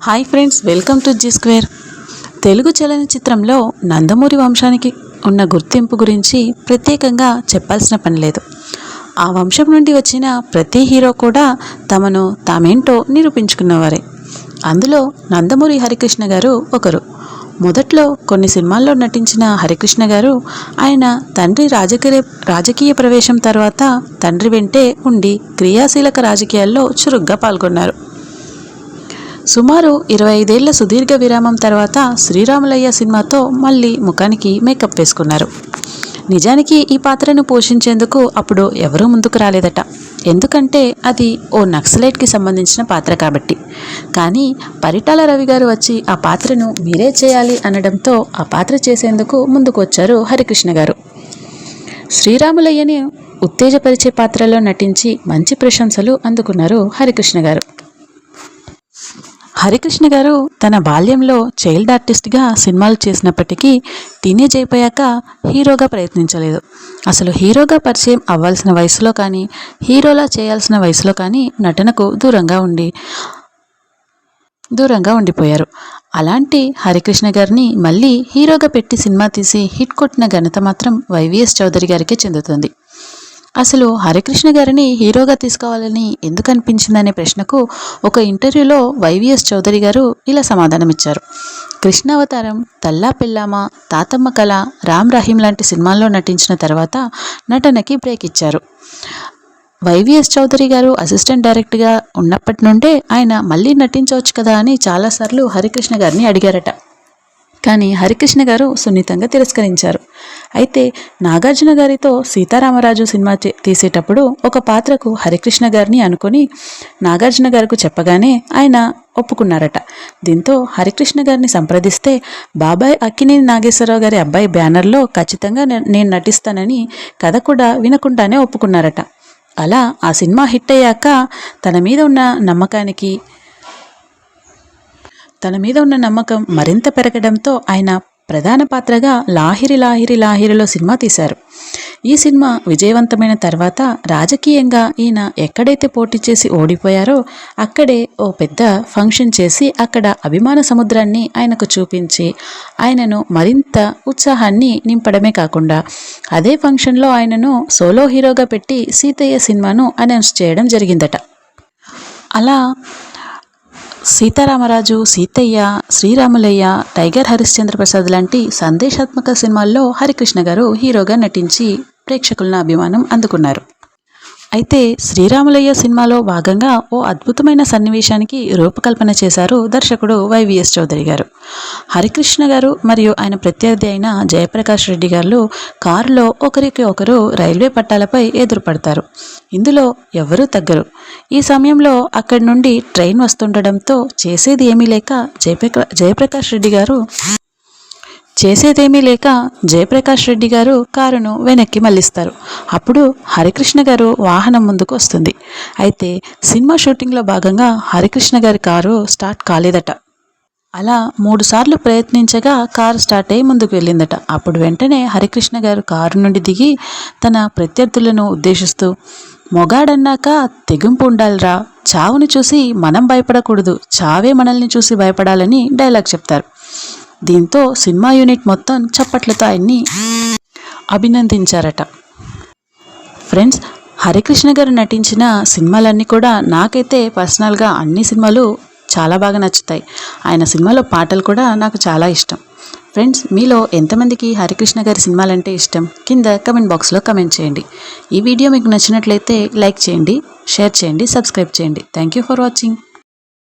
Hi friends welcome to G square. Telugu చలనచిత్రంలో Nandamuri వంశానికి ఉన్న గుర్తింపు గురించి ప్రత్యేకంగా చెప్పాల్సిన పని లేదు. ఆ వంశం నుండి వచ్చిన ప్రతి హీరో కూడా తమను తామేంటో నిరూపించుకున్నవారే. అందులో నందమూరి హరికృష్ణ గారు ఒకరు. మొదట్లో కొన్ని సినిమాల్లో నటించిన హరికృష్ణ గారు ఆయన తండ్రి రాజకీయ రాజకీయ ప్రవేశం తర్వాత తండ్రి వెంటే ఉండి క్రియాశీలక రాజకీయాల్లో చురుగ్గా పాల్గొన్నారు. సుమారు ఇరవై ఐదేళ్ళ సుదీర్ఘ విరామం తర్వాత శ్రీరాములయ్య సినిమాతో మళ్ళీ ముఖానికి మేకప్ వేసుకున్నారు. నిజానికి ఈ పాత్రను పోషించేందుకు అప్పుడు ఎవరూ ముందుకు రాలేదట. ఎందుకంటే అది ఓ నక్సలైట్కి సంబంధించిన పాత్ర కాబట్టి. కానీ పరిటాల రవి గారు వచ్చి ఆ పాత్రను మీరే చేయాలి అనడంతో ఆ పాత్ర చేసేందుకు ముందుకు వచ్చారు హరికృష్ణ గారు. శ్రీరాములయ్యని ఉత్తేజపరిచే పాత్రలో నటించి మంచి ప్రశంసలు అందుకున్నారు హరికృష్ణ గారు. హరికృష్ణ గారు తన బాల్యంలో చైల్డ్ ఆర్టిస్ట్గా సినిమాలు చేసినప్పటికీ టీనేజ్ అయిపోయాక హీరోగా ప్రయత్నించలేదు. అసలు హీరోగా పరిచయం అవ్వాల్సిన వయసులో కానీ హీరోలా చేయాల్సిన వయసులో కానీ నటనకు దూరంగా ఉండి దూరంగా ఉండిపోయారు. అలాంటి హరికృష్ణ గారిని మళ్ళీ హీరోగా పెట్టి సినిమా తీసి హిట్ కొట్టిన ఘనత మాత్రం వైవిఎస్ చౌదరి గారికే చెందుతుంది. అసలు హరికృష్ణ గారిని హీరోగా తీసుకోవాలని ఎందుకు అనిపించిందనే ప్రశ్నకు ఒక ఇంటర్వ్యూలో వైవిఎస్ చౌదరి గారు ఇలా సమాధానమిచ్చారు కృష్ణావతారం తల్లా పెల్లామ తాతమ్మ కళ రామ్ రహీం లాంటి సినిమాల్లో నటించిన తర్వాత నటనకి బ్రేక్ ఇచ్చారు. వైవిఎస్ చౌదరి గారు అసిస్టెంట్ డైరెక్టర్గా ఉన్నప్పటి నుండే ఆయన మళ్ళీ నటించవచ్చు కదా అని చాలాసార్లు హరికృష్ణ గారిని అడిగారట. కానీ హరికృష్ణ గారు సున్నితంగా తిరస్కరించారు. అయితే నాగార్జున గారితో సీతారామరాజు సినిమా తీసేటప్పుడు ఒక పాత్రకు హరికృష్ణ గారిని అనుకొని నాగార్జున గారికి చెప్పగానే ఆయన ఒప్పుకున్నారట. దీంతో హరికృష్ణ గారిని సంప్రదిస్తే బాబాయ్ అక్కినేని నాగేశ్వరరావు గారి అబ్బాయి బ్యానర్లో ఖచ్చితంగా నేను నటిస్తానని కథ కూడా వినకుండానే ఒప్పుకున్నారట. అలా ఆ సినిమా హిట్ అయ్యాక తన మీద ఉన్న నమ్మకానికి తన మీద ఉన్న నమ్మకం మరింత పెరగడంతో ఆయన ప్రధాన పాత్రగా లాహిరి లాహిరి లాహిరిలో సినిమా తీశారు. ఈ సినిమా విజయవంతమైన తర్వాత రాజకీయంగా ఈయన ఎక్కడైతే పోటీ చేసి ఓడిపోయారో అక్కడే ఓ పెద్ద ఫంక్షన్ చేసి అక్కడ అభిమాన సముద్రాన్ని ఆయనకు చూపించి ఆయనను మరింత ఉత్సాహాన్ని నింపడమే కాకుండా అదే ఫంక్షన్లో ఆయనను సోలో హీరోగా పెట్టి సీతయ్య సినిమాను అనౌన్స్ చేయడం జరిగిందట. అలా సీతారామరాజు సీతయ్య శ్రీరాములయ్య టైగర్ హరిశ్చంద్ర ప్రసాద్ లాంటి సందేశాత్మక సినిమాల్లో హరికృష్ణ గారు హీరోగా నటించి ప్రేక్షకులను అభిమానం అందుకున్నారు. అయితే శ్రీరాములయ్య సినిమాలో భాగంగా ఓ అద్భుతమైన సన్నివేశానికి రూపకల్పన చేశారు దర్శకుడు వైవిఎస్ చౌదరి గారు. హరికృష్ణ గారు మరియు ఆయన ప్రత్యర్థి అయిన జయప్రకాష్ రెడ్డి గారు కారులో ఒకరికి ఒకరు రైల్వే పట్టాలపై ఎదురుపడతారు. ఇందులో ఎవరూ తగ్గరు. ఈ సమయంలో అక్కడి నుండి ట్రైన్ వస్తుండడంతో చేసేది ఏమీ లేక జయప్రకా జయప్రకాష్ రెడ్డి గారు చేసేదేమీ లేక జయప్రకాష్ రెడ్డి గారు కారును వెనక్కి మళ్ళిస్తారు. అప్పుడు హరికృష్ణ గారు వాహనం ముందుకు వస్తుంది. అయితే సినిమా షూటింగ్లో భాగంగా హరికృష్ణ గారి కారు స్టార్ట్ కాలేదట. అలా మూడు సార్లు ప్రయత్నించగా కారు స్టార్ట్ అయ్యి ముందుకు వెళ్ళిందట. అప్పుడు వెంటనే హరికృష్ణ గారు కారు నుండి దిగి తన ప్రత్యర్థులను ఉద్దేశిస్తూ మొగాడన్నాక తెగింపు ఉండాలిరా. చావుని చూసి మనం భయపడకూడదు. చావే మనల్ని చూసి భయపడాలని డైలాగ్ చెప్తారు. దీంతో సినిమా యూనిట్ మొత్తం చప్పట్లతో ఆయన్ని అభినందించారట. ఫ్రెండ్స్ హరికృష్ణ గారు నటించిన సినిమాలన్నీ కూడా నాకైతే పర్సనల్గా అన్ని సినిమాలు చాలా బాగా నచ్చుతాయి. ఆయన సినిమాలో పాటలు కూడా నాకు చాలా ఇష్టం. ఫ్రెండ్స్ మీలో ఎంతమందికి హరికృష్ణ గారి సినిమాలంటే ఇష్టం? కింద కమెంట్ బాక్స్లో కమెంట్ చేయండి. ఈ వీడియో మీకు నచ్చినట్లయితే లైక్ చేయండి షేర్ చేయండి సబ్స్క్రైబ్ చేయండి. Thank you for watching.